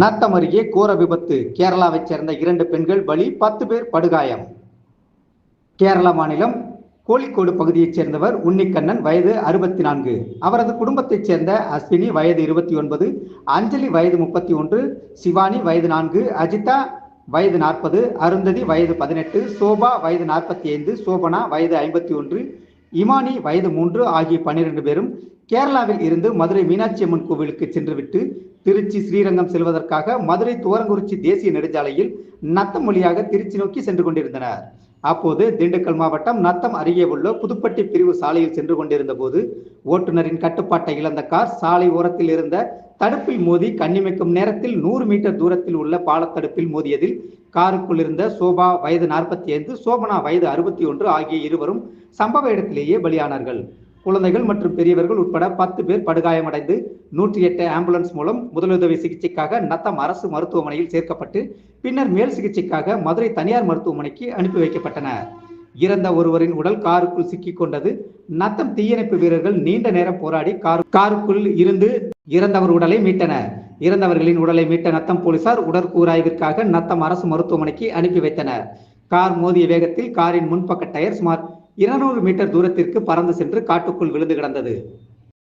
நத்தம் அருகே கோர விபத்து. கேரளாவைச் சேர்ந்த இரண்டு பெண்கள் பலி பத்து பேர் படுகாயம். கேரள மாநிலம் கோழிக்கோடு பகுதியைச் சேர்ந்தவர் உன்னிக்கண்ணன் வயது அறுபத்தி நான்கு அவரது குடும்பத்தைச் சேர்ந்த அஸ்வினி வயது இருபத்தி ஒன்பது அஞ்சலி வயது முப்பத்தி ஒன்று சிவானி வயது நான்கு அஜிதா வயது நாற்பது அருந்ததி வயது பதினெட்டு சோபா வயது நாற்பத்தி ஐந்து சோபனா வயது ஐம்பத்தி ஒன்று இமானி வயது மூன்று ஆகிய பன்னிரண்டு பேரும் கேரளாவில் இருந்து மதுரை மீனாட்சி அம்மன் கோவிலுக்கு சென்றுவிட்டு திருச்சி ஸ்ரீரங்கம் செல்வதற்காக மதுரை துவரங்குறிச்சி தேசிய நெடுஞ்சாலையில் நத்தம் வழியாக திருச்சி நோக்கி சென்று கொண்டிருந்தனர். அப்போது திண்டுக்கல் மாவட்டம் நத்தம் அருகே உள்ள புதுப்பட்டி பிரிவு சாலையில் சென்று கொண்டிருந்த போது ஓட்டுநரின் கட்டுப்பாட்டை இழந்த கார் சாலை ஓரத்தில் இருந்த தடுப்பில் மோதி கண்ணிமைக்கும் நேரத்தில் நூறு மீட்டர் தூரத்தில் உள்ள பாலத்தடுப்பில் மோதியதில் காருக்குள் இருந்த சோபா வயது நாற்பத்தி ஐந்து சோபனா வயது அறுபத்தி ஒன்று ஆகிய இருவரும் சம்பவ இடத்திலேயே பலியானார்கள். குழந்தைகள் மற்றும் பெரியவர்கள் உட்பட பத்து பேர் படுகாயமடைந்து நூற்றி எட்டு ஆம்புலன்ஸ் மூலம் முதலுதவி சிகிச்சைக்காக நத்தம் அரசு மருத்துவமனையில் சேர்க்கப்பட்டு பின்னர் மேல் சிகிச்சைக்காக மதுரை தனியார் மருத்துவமனைக்கு அனுப்பி வைக்கப்பட்டனர். இறந்த ஒருவரின் உடல் காருக்குள் சிக்கிக் கொண்டது. நத்தம் தீயணைப்பு வீரர்கள் நீண்ட நேரம் போராடி கார் காருக்குள் இருந்து இறந்தவர் உடலை மீட்டனர் இறந்தவர்களின் உடலை மீட்ட நத்தம் போலீசார் உடற்கூராய்விற்காக நத்தம் அரசு மருத்துவமனைக்கு அனுப்பி வைத்தனர். கார் மோதிய வேகத்தில் காரின் முன்பக்க டயர் சுமார் இருநூறு மீட்டர் தூரத்திற்கு பறந்து சென்று காட்டுக்குள் விழுந்து கிடந்தது.